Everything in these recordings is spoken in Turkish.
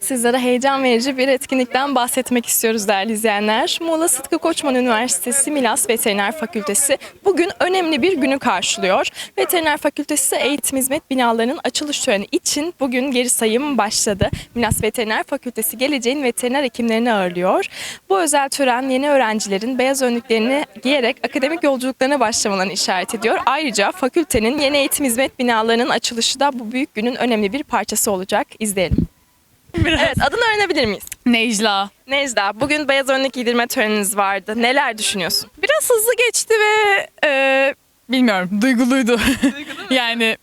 Sizlere heyecan verici bir etkinlikten bahsetmek istiyoruz değerli izleyenler. Muğla Sıtkı Koçman Üniversitesi Milas Veteriner Fakültesi bugün önemli bir günü karşılıyor. Veteriner Fakültesi eğitim hizmet binalarının açılış töreni için bugün geri sayım başladı. Milas Veteriner Fakültesi geleceğin veteriner hekimlerini ağırlıyor. Bu özel tören yeni öğrencilerin beyaz önlüklerini giyerek akademik yolculuklarına başlamalarını işaret ediyor. Ayrıca fakültenin yeni eğitim hizmet binalarının açılışı da bu büyük günün önemli bir parçası olacak. İzleyelim. Evet adını öğrenebilir miyiz? Necla. Necda, bugün beyaz önlük giydirme töreniniz vardı. Neler düşünüyorsun? Biraz hızlı geçti ve e, bilmiyorum duyguluydu. yani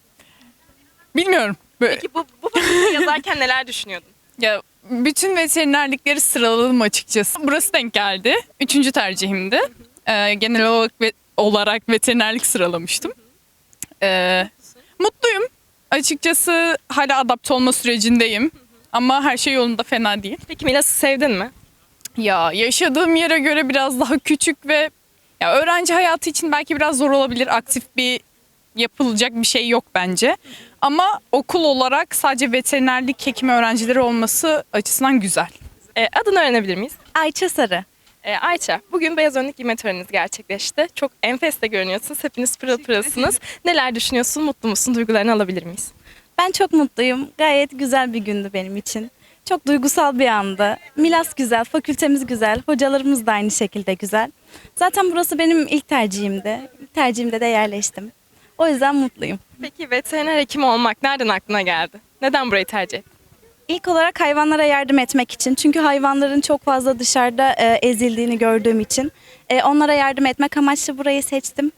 bilmiyorum. Böyle, Peki bu, bu yazarken neler düşünüyordun? ya bütün veterinerlikleri sıraladım açıkçası. Burası denk geldi. Üçüncü tercihimdi. E, genel olarak, ve- olarak veterinerlik sıralamıştım. E, mutluyum. Açıkçası hala adapte olma sürecindeyim. Ama her şey yolunda fena değil. Peki Milas'ı sevdin mi? Ya yaşadığım yere göre biraz daha küçük ve ya öğrenci hayatı için belki biraz zor olabilir. Aktif bir yapılacak bir şey yok bence. Ama okul olarak sadece veterinerlik hekimi öğrencileri olması açısından güzel. Ee, adını öğrenebilir miyiz? Ayça Sarı. Ee, Ayça, bugün beyaz önlük giyme töreniniz gerçekleşti. Çok enfes de görünüyorsunuz. Hepiniz pırıl pırılsınız. Neler düşünüyorsun? Mutlu musun? Duygularını alabilir miyiz? Ben çok mutluyum. Gayet güzel bir gündü benim için. Çok duygusal bir andı. Milas güzel, fakültemiz güzel, hocalarımız da aynı şekilde güzel. Zaten burası benim ilk tercihimdi. İlk tercihimde de yerleştim. O yüzden mutluyum. Peki veteriner hekim olmak nereden aklına geldi? Neden burayı tercih ettin? İlk olarak hayvanlara yardım etmek için. Çünkü hayvanların çok fazla dışarıda e, ezildiğini gördüğüm için. E, onlara yardım etmek amaçlı burayı seçtim.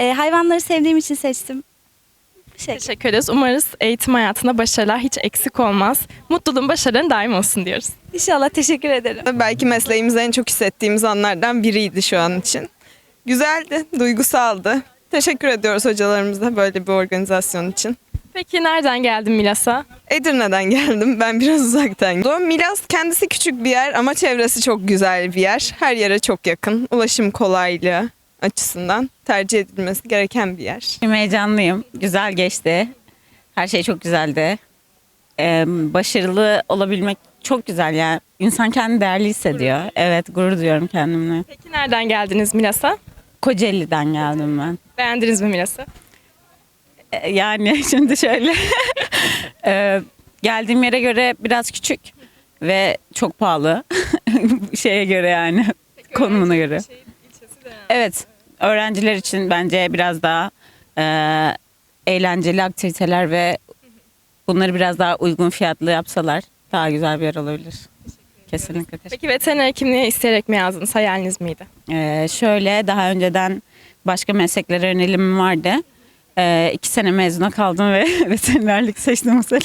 E, hayvanları sevdiğim için seçtim. Şekilde. Teşekkür ederiz. Umarız eğitim hayatında başarılar hiç eksik olmaz. Mutluluğun başarıların daim olsun diyoruz. İnşallah teşekkür ederim. Belki mesleğimizi en çok hissettiğimiz anlardan biriydi şu an için. Güzeldi, duygusaldı. Teşekkür ediyoruz hocalarımıza böyle bir organizasyon için. Peki nereden geldin Milas'a? Edirne'den geldim. Ben biraz uzaktan geldim. Milas kendisi küçük bir yer ama çevresi çok güzel bir yer. Her yere çok yakın. Ulaşım kolaylığı açısından tercih edilmesi gereken bir yer. Şimdi heyecanlıyım. Güzel geçti. Her şey çok güzeldi. Ee, başarılı olabilmek çok güzel yani. İnsan kendini değerli hissediyor. Evet gurur duyuyorum kendimle. Peki nereden geldiniz Milas'a? Kocaeli'den geldim ben. Beğendiniz mi Milas'ı? Ee, yani şimdi şöyle. Ee, geldiğim yere göre biraz küçük ve çok pahalı. Şeye göre yani. Konumuna göre. Evet. Öğrenciler için bence biraz daha e, eğlenceli aktiviteler ve bunları biraz daha uygun fiyatlı yapsalar daha güzel bir yer olabilir. Kesinlikle. Peki veteriner hekimliğe isteyerek mi yazdınız? Hayaliniz miydi? Ee, şöyle daha önceden başka mesleklere yönelimim vardı. Ee, iki sene mezuna kaldım ve veterinerlik seçtim sene.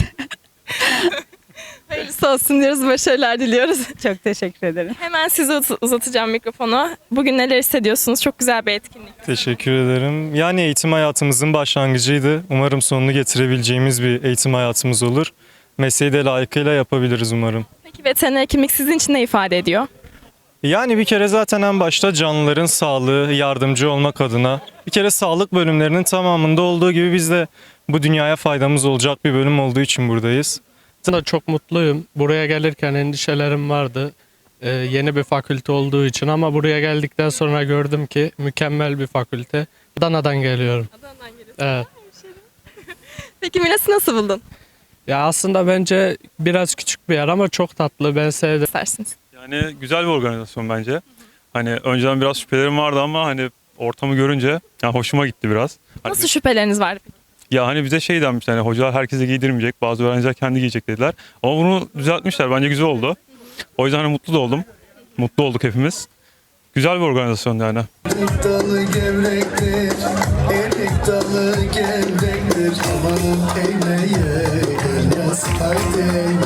Hayırlısı olsun diyoruz. Başarılar diliyoruz. Çok teşekkür ederim. Hemen size uz- uzatacağım mikrofonu. Bugün neler hissediyorsunuz? Çok güzel bir etkinlik. Teşekkür ederim. Yani eğitim hayatımızın başlangıcıydı. Umarım sonunu getirebileceğimiz bir eğitim hayatımız olur. Mesleği de layıkıyla yapabiliriz umarım. Peki veteriner hekimlik sizin için ne ifade ediyor? Yani bir kere zaten en başta canlıların sağlığı, yardımcı olmak adına bir kere sağlık bölümlerinin tamamında olduğu gibi biz de bu dünyaya faydamız olacak bir bölüm olduğu için buradayız. Aslında çok mutluyum. Buraya gelirken endişelerim vardı. Ee, yeni bir fakülte olduğu için ama buraya geldikten sonra gördüm ki mükemmel bir fakülte. Adana'dan geliyorum. Adana'dan geliyorsunuz. Evet. Peki Milas'ı nasıl buldun? Ya aslında bence biraz küçük bir yer ama çok tatlı. Ben sevdim. İstersiniz. Yani güzel bir organizasyon bence. Hani önceden biraz şüphelerim vardı ama hani ortamı görünce yani hoşuma gitti biraz. Hani Nasıl şüpheleriniz vardı? peki? Ya hani bize şey denmiş hani hocalar herkese giydirmeyecek, bazı öğrenciler kendi giyecek dediler. Ama bunu düzeltmişler. Bence güzel oldu. O yüzden hani mutlu da oldum. Mutlu olduk hepimiz. Güzel bir organizasyon yani.